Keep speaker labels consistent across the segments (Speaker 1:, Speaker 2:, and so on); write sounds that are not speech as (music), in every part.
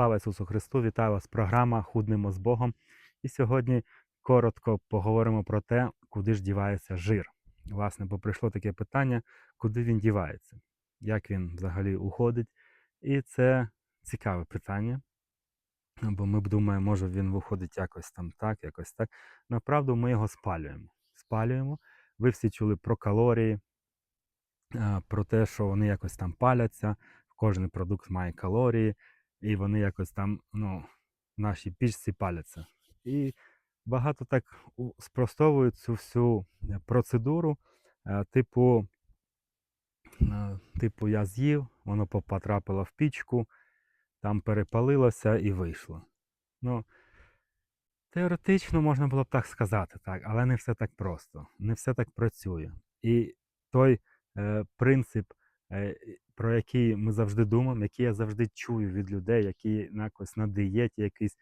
Speaker 1: Слава Ісусу Христу! Вітаю вас! Програма Худнемо з Богом. І сьогодні коротко поговоримо про те, куди ж дівається жир. Власне, бо прийшло таке питання, куди він дівається, як він взагалі уходить. І це цікаве питання. Бо ми думаємо, може він виходить якось там так, якось так. Направду ми його спалюємо. Спалюємо. Ви всі чули про калорії, про те, що вони якось там паляться. Кожен продукт має калорії, і вони якось там ну, в нашій пічці паляться. І багато так спростовують цю всю е, процедуру, е, типу, е, типу, я з'їв, воно потрапило в пічку, там перепалилося і вийшло. Ну, теоретично можна було б так сказати, так, але не все так просто, не все так працює. І той е, принцип, е, про який ми завжди думаємо, який я завжди чую від людей, які якось на дієті, якийсь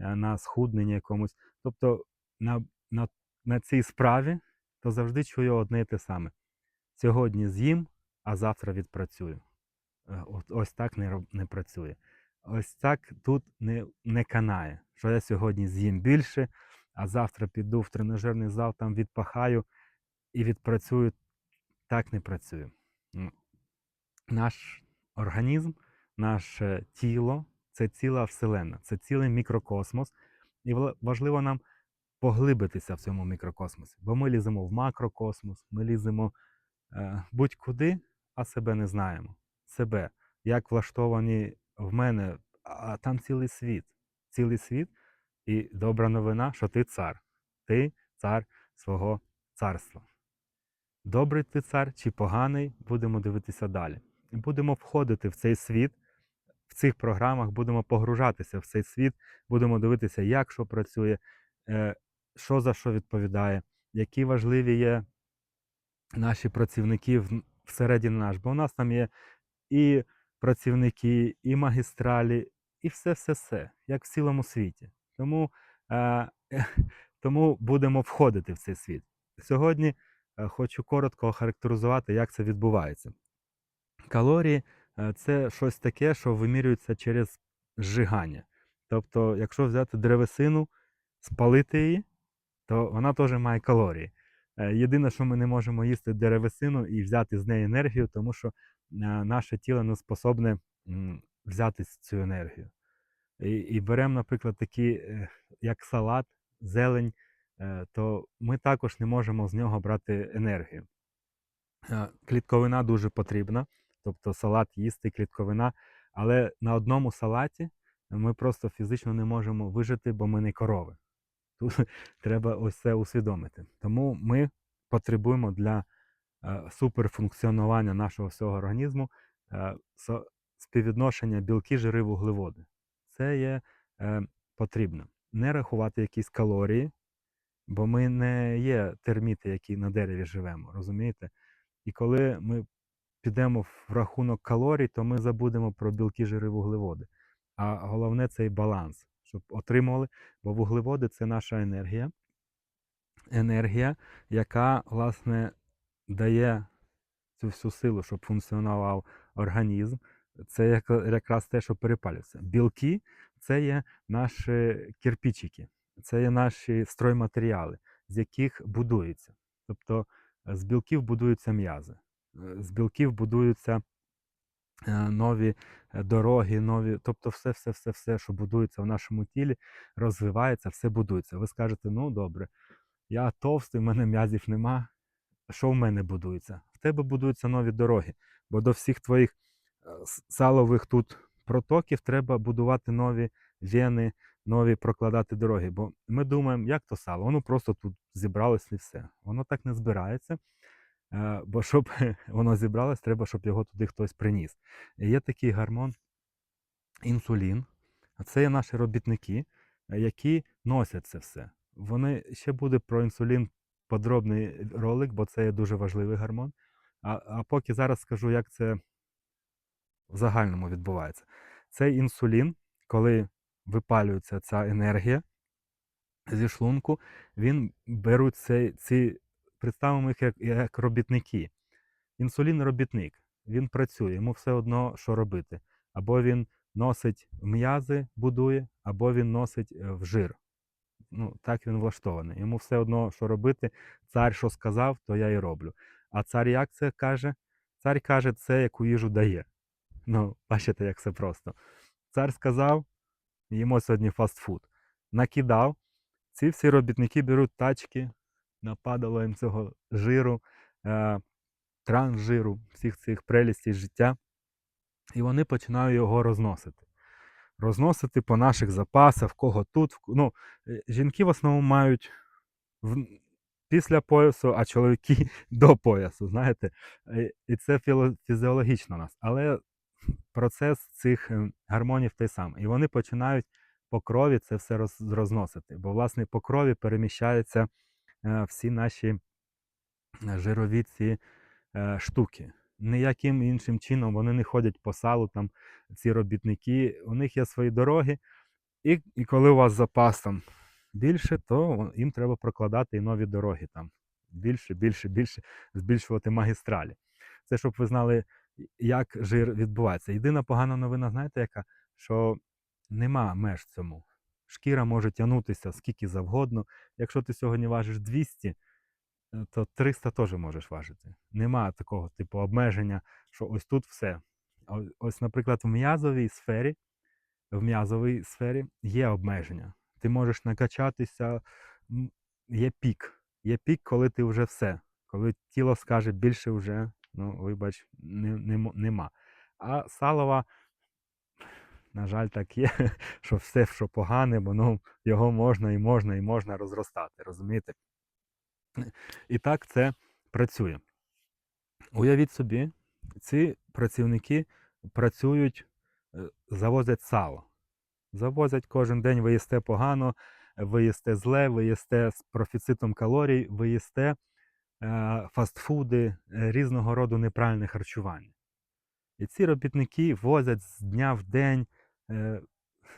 Speaker 1: е, на схудненні якомусь. Тобто на, на, на цій справі то завжди чую одне і те саме. Сьогодні з'їм, а завтра відпрацюю. Е, Ось так не, не працює. Ось так тут не, не канає, що я сьогодні з'їм більше, а завтра піду в тренажерний зал, там відпахаю і відпрацюю. Так не працює. Наш організм, наше тіло це ціла вселенна, це цілий мікрокосмос. І важливо нам поглибитися в цьому мікрокосмосі, бо ми ліземо в макрокосмос, ми ліземо е, будь-куди, а себе не знаємо. Себе, як влаштовані в мене, а там цілий світ. Цілий світ. І добра новина, що ти цар. Ти цар свого царства. Добрий ти цар чи поганий, будемо дивитися далі. Будемо входити в цей світ. В цих програмах будемо погружатися в цей світ, будемо дивитися, як що працює, е, що за що відповідає, які важливі є наші працівники всередині наш. Бо у нас там є і працівники, і магістралі, і все-все-все, як в цілому світі. Тому, е, (laughs) тому будемо входити в цей світ. Сьогодні е, хочу коротко охарактеризувати, як це відбувається. Калорії е, це щось таке, що вимірюється через зжигання. Тобто, якщо взяти древесину, спалити її, то вона теж має калорії. Е, Єдине, що ми не можемо їсти деревесину і взяти з неї енергію, тому що е, наше тіло не способне взяти цю енергію. І, і беремо, наприклад, такі, як салат, зелень, то ми також не можемо з нього брати енергію. Клітковина дуже потрібна, тобто салат їсти, клітковина, але на одному салаті ми просто фізично не можемо вижити, бо ми не корови. Тут (laughs) треба ось це усвідомити. Тому ми потребуємо для е, суперфункціонування нашого всього організму е, співвідношення білки, жири, вуглеводи. Це є е, потрібно. Не рахувати якісь калорії, бо ми не є терміти, які на дереві живемо, розумієте? І коли ми підемо в рахунок калорій, то ми забудемо про білки, жири, вуглеводи. А головне це і баланс, щоб отримували, бо вуглеводи це наша енергія. Енергія, яка, власне, дає цю всю силу, щоб функціонував організм. Це якраз те, що перепалюється. Білки це є наші кирпичики, це є наші стройматеріали, з яких будується. Тобто е, з білків будуються м'язи, з білків будуються е, нові е, дороги, нові, тобто все, все, все, все, що будується в нашому тілі, розвивається, все будується. Ви скажете, ну добре, я товстий, в мене м'язів нема. Що в мене будується? В тебе будуються нові дороги, бо до всіх твоїх е, салових тут протоків треба будувати нові вени, нові прокладати дороги. Бо ми думаємо, як то сало, воно просто тут зібралось і все. Воно так не збирається. Е, Бо щоб (laughs) воно зібралось, треба, щоб його туди хтось приніс. Є такий гормон інсулін, це є наші робітники, е, які носять це все. Вони ще буде про інсулін подробний ролик, бо це є дуже важливий гормон. А, а поки зараз скажу, як це в загальному відбувається. Цей інсулін, коли випалюється ця енергія зі шлунку, він беруть цей, ці, представимо їх як, як робітники. Інсулін робітник, він працює, йому все одно, що робити. Або він носить м'язи, будує, або він носить е, в жир. Ну, так він влаштований. Йому все одно, що робити. Цар що сказав, то я і роблю. А цар як це каже? Цар каже, це яку їжу дає. Ну, бачите, як все просто. Цар сказав, їмо сьогодні фастфуд. Накидав. Ці всі робітники беруть тачки, нападало їм цього жиру, е, трансжиру, всіх цих прелістей життя. І вони починають його розносити. Розносити по наших запасах, в кого тут. Ну, е, жінки в основному мають в, після поясу, а чоловіки (laughs) до поясу. Знаєте, Е, і це фізіологічно у нас. Але процес цих е, гормонів той самий. І вони починають по крові це все розносити. Бо, власне, по крові переміщаються е, всі наші е, жирові ці е, штуки. Ніяким іншим чином вони не ходять по салу, там ці робітники, у них є свої дороги, і, і коли у вас запас там більше, то їм треба прокладати і нові дороги там. Більше, більше, більше, збільшувати магістралі. Це щоб ви знали, як жир відбувається. Єдина погана новина, знаєте, яка? Що нема меж цьому. Шкіра може тягнутися скільки завгодно. Якщо ти сьогодні важиш 200, е, то 300 теж можеш важити. Нема такого типу обмеження, що ось тут все. Ось, наприклад, в м'язовій сфері, в м'язовій сфері є обмеження. Ти можеш накачатися, є пік. Є пік, коли ти вже все. Коли тіло скаже більше вже, ну, вибач, не, не, нема. А салова, на жаль, так є, (laughs) що все, що погане, воно його можна і можна і можна розростати, розумієте? І так це працює. Уявіть собі, ці працівники працюють, е, завозять сало. Завозять кожен день, ви їсте погано, ви їсте зле, ви їсте з профіцитом калорій, ви їсте е, фастфуди, е, різного роду неправильне харчування. І ці робітники возять з дня в день,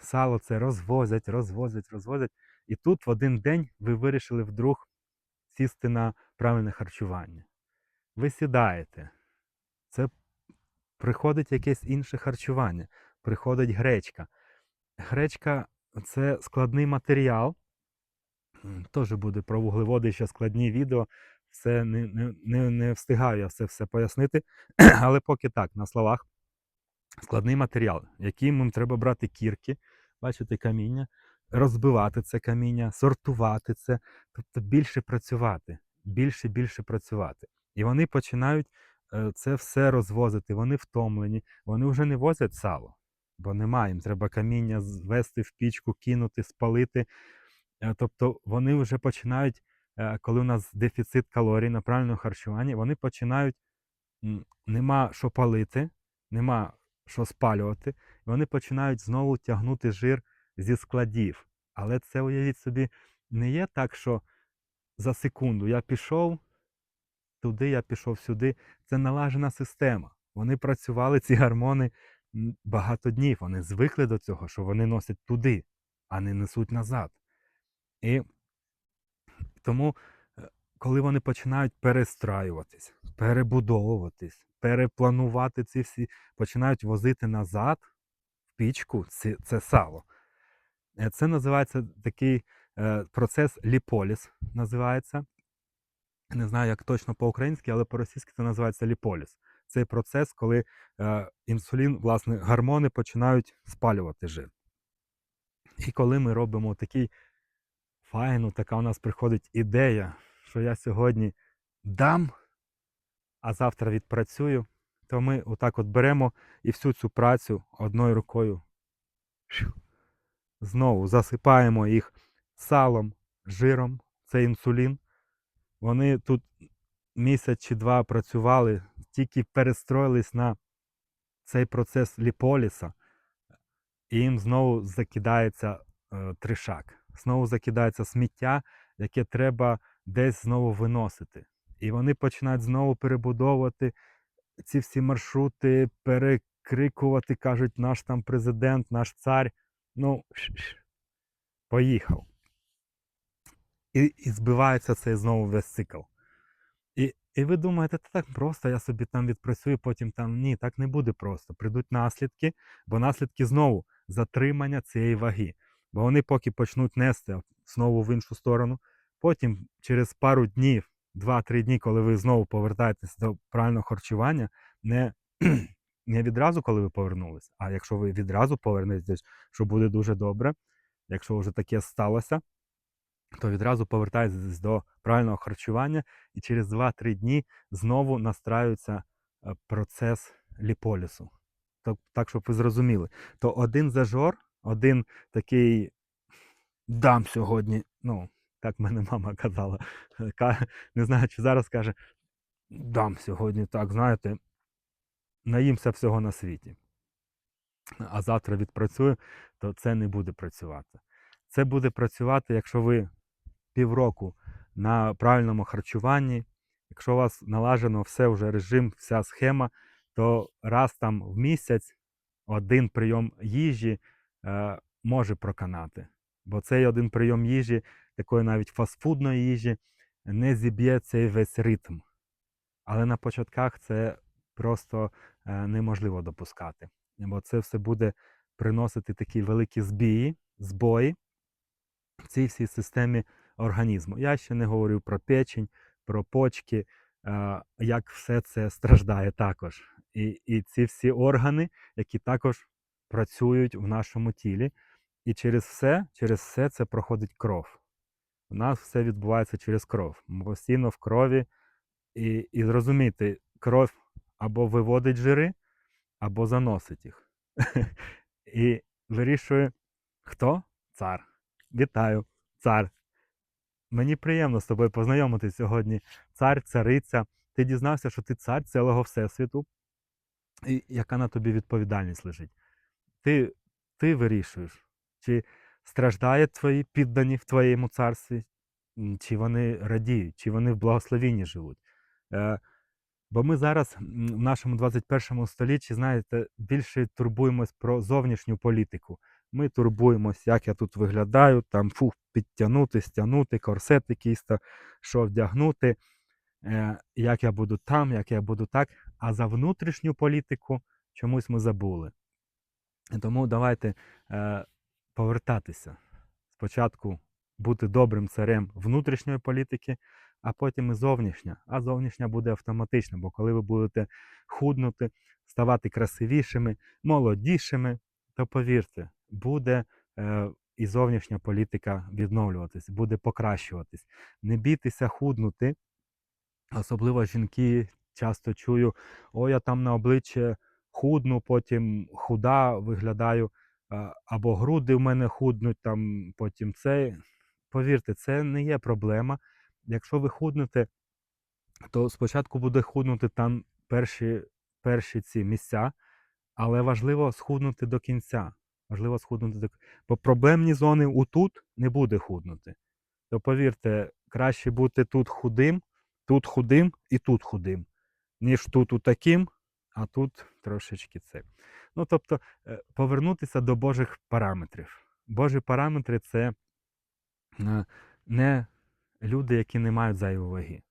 Speaker 1: сало це розвозять, розвозять, розвозять. І тут в один день ви вирішили вдруг сісти на правильне харчування. Ви сідаєте. Це приходить якесь інше харчування, приходить гречка. Гречка це складний матеріал. Теж буде про вуглеводи ще складні відео. Все не, не, не, встигаю я це все пояснити. (clears throat) Але поки так, на словах. Складний матеріал, яким їм треба брати кірки, бачите, каміння, розбивати це каміння, сортувати це, тобто більше працювати, більше більше працювати. І вони починають е, це все розвозити, вони втомлені, вони вже не возять сало, бо немає, їм треба каміння звести в пічку, кинути, спалити. Е, Тобто вони вже починають, е, коли у нас дефіцит калорій на правильному харчуванні, вони починають, нема що палити, нема що спалювати, і вони починають знову тягнути жир зі складів. Але це, уявіть собі, не є так, що за секунду я пішов туди, я пішов сюди. Це налажена система. Вони працювали, ці гормони багато днів. Вони звикли до цього, що вони носять туди, а не несуть назад. І тому, е, коли вони починають перестраюватись, перебудовуватись, перепланувати ці всі, починають возити назад в пічку це, це сало. Е, Це називається такий е, процес ліполіс. Називається. Не знаю, як точно по-українськи, але по-російськи це називається ліполіс. Цей процес, коли е, інсулін, власне, гормони починають спалювати жир. І коли ми робимо такий файну, така у нас приходить ідея, що я сьогодні дам, а завтра відпрацюю, то ми отак от беремо і всю цю працю одною рукою знову засипаємо їх салом, жиром, це інсулін. Вони тут місяць чи два працювали, тільки перестроїлись на цей процес ліполіса, і їм знову закидається е, тришак, знову закидається сміття, яке треба десь знову виносити. І вони починають знову перебудовувати ці всі маршрути, перекрикувати, кажуть, наш там президент, наш цар. Ну, поїхав. І, і збивається цей знову весь цикл. І І ви думаєте, та так просто, я собі там відпрацюю, потім там ні, так не буде просто. Прийдуть наслідки, бо наслідки знову затримання цієї ваги. Бо вони поки почнуть нести знову в іншу сторону, потім через пару днів, 2-3 дні, коли ви знову повертаєтесь до правильного харчування, не, (clears throat) не відразу, коли ви повернулись, а якщо ви відразу повернетесь, що буде дуже добре, якщо вже таке сталося, то відразу повертаєтесь до правильного харчування, і через 2-3 дні знову настраюється е, процес ліполісу. Так, так, щоб ви зрозуміли, то один зажор, один такий дам сьогодні. Ну, так мене мама казала. Не знаю, чи зараз каже, дам сьогодні, так, знаєте, наїмся всього на світі. А завтра відпрацюю, то це не буде працювати. Це буде працювати, якщо ви півроку на правильному харчуванні, якщо у вас налажено все вже режим, вся схема, то раз там в місяць один прийом їжі е, може проканати. Бо цей один прийом їжі, такої навіть фастфудної їжі, не зіб'є цей весь ритм. Але на початках це просто е, неможливо допускати. Бо це все буде приносити такі великі збії, збої в цій всій системі організму. Я ще не говорив про печень, про почки, е, як все це страждає також. І, і ці всі органи, які також працюють в нашому тілі. І через все, через все це проходить кров. У нас все відбувається через кров. Ми постійно в крові. І, і зрозумійте, кров або виводить жири, або заносить їх. (laughs) І вирішує, хто? Цар. Вітаю, цар. Мені приємно з тобою познайомитись сьогодні. Цар, цариця. Ти дізнався, що ти цар цілого Всесвіту, і яка на тобі відповідальність лежить. Ти, ти вирішуєш, чи страждають твої піддані в твоєму царстві, чи вони радіють, чи вони в благословенні живуть. Е, Бо ми зараз в нашому 21 столітті, знаєте, більше турбуємось про зовнішню політику. Ми турбуємось, як я тут виглядаю, там фух, підтягнути, стягнути, корсет якийсь, що вдягнути, е, як я буду там, як я буду так. А за внутрішню політику чомусь ми забули. Тому давайте е, повертатися. Спочатку бути добрим царем внутрішньої політики, а потім і зовнішня. А зовнішня буде автоматично, бо коли ви будете худнути, ставати красивішими, молодішими, то повірте, буде е, і зовнішня політика відновлюватись, буде покращуватись. Не бійтеся худнути, особливо жінки часто чую, о, я там на обличчя худну, потім худа виглядаю, або груди в мене худнуть, там потім це. Повірте, це не є проблема. Якщо ви худнете, то спочатку буде худнути там перші, перші ці місця, але важливо схуднути до кінця. Важливо схуднути до Бо проблемні зони отут не буде худнути. То повірте, краще бути тут худим, тут худим і тут худим, ніж тут у таким, а тут трошечки це. Ну, тобто, е, повернутися до Божих параметрів. Божі параметри це е, не люди, які не мають зайвої ваги.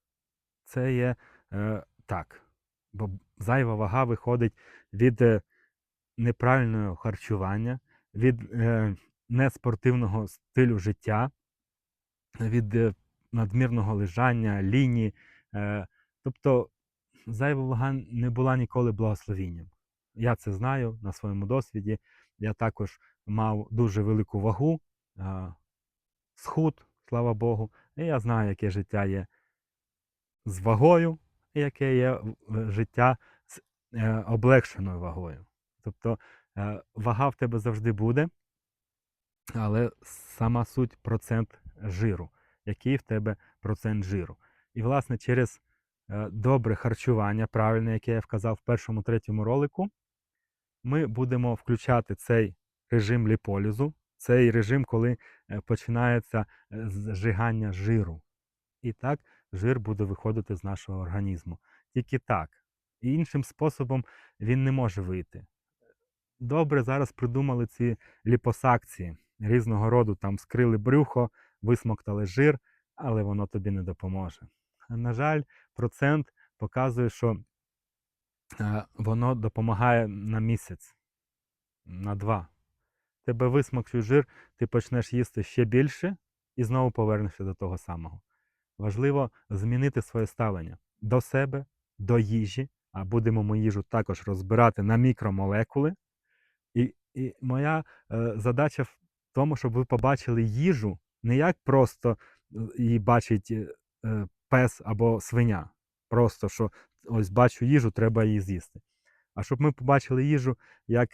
Speaker 1: Це є е, так. Бо зайва вага виходить від неправильного харчування, від неспортивного стилю життя, від надмірного лежання, лінії. Е, тобто зайва вага не була ніколи благословінням. Я це знаю на своєму досвіді. Я також мав дуже велику вагу, схуд, слава Богу. І я знаю, яке життя є з вагою, і яке є життя з е, облегшеною вагою. Тобто е, вага в тебе завжди буде, але сама суть процент жиру. Який в тебе процент жиру. І, власне, через е, добре харчування, правильне, яке я вказав в першому третьому ролику, ми будемо включати цей режим ліполізу, цей режим, коли е, починається е, зжигання жиру. І так жир буде виходити з нашого організму. Тільки так. І іншим способом він не може вийти. Добре, зараз придумали ці ліпосакції різного роду, там скрили брюхо, висмоктали жир, але воно тобі не допоможе. На жаль, процент показує, що воно допомагає на місяць, на два. Тебе висмокчує жир, ти почнеш їсти ще більше і знову повернешся до того самого. Важливо змінити своє ставлення до себе, до їжі, а будемо ми їжу також розбирати на мікромолекули. І, і моя е, задача в тому, щоб ви побачили їжу не як просто е, її бачить е, е, пес або свиня. Просто що ось бачу їжу, треба її з'їсти. А щоб ми побачили їжу як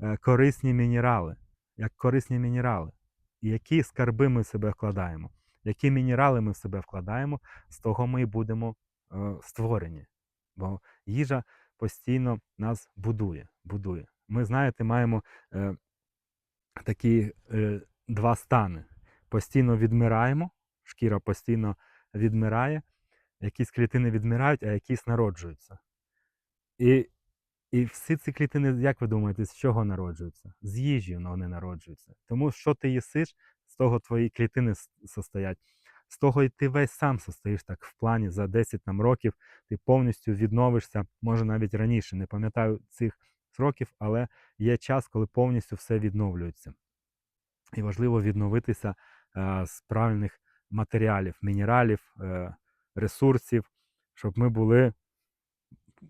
Speaker 1: е, корисні мінерали, як корисні мінерали. І які скарби ми в себе вкладаємо, які мінерали ми в себе вкладаємо, з того ми і будемо е, створені. Бо їжа постійно нас будує. будує. Ми, знаєте, маємо е, такі е, два стани. Постійно відмираємо, шкіра постійно відмирає, якісь клітини відмирають, а якісь народжуються. І, і всі ці клітини, як ви думаєте, з чого народжуються? З їжі вони народжуються. Тому що ти їсиш, з того твої клітини состоять. З того і ти весь сам состоїш так в плані за 10 там, років, ти повністю відновишся, може навіть раніше, не пам'ятаю цих років, але є час, коли повністю все відновлюється. І важливо відновитися е, з правильних матеріалів, мінералів, е, ресурсів, щоб ми були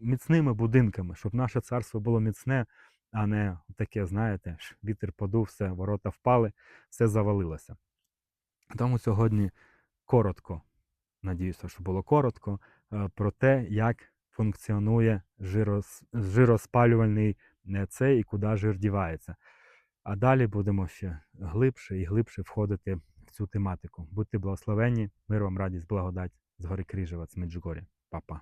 Speaker 1: міцними будинками, щоб наше царство було міцне, а не таке, знаєте, вітер подув, все, ворота впали, все завалилося. Тому сьогодні коротко, надіюся, що було коротко, е, про те, як функціонує жирос, жироспалювальний е, цей і куди жир дівається. А далі будемо ще глибше і глибше входити в цю тематику. Будьте благословенні, мир вам, радість, благодать з гори Крижева, з Меджугоря. Па-па.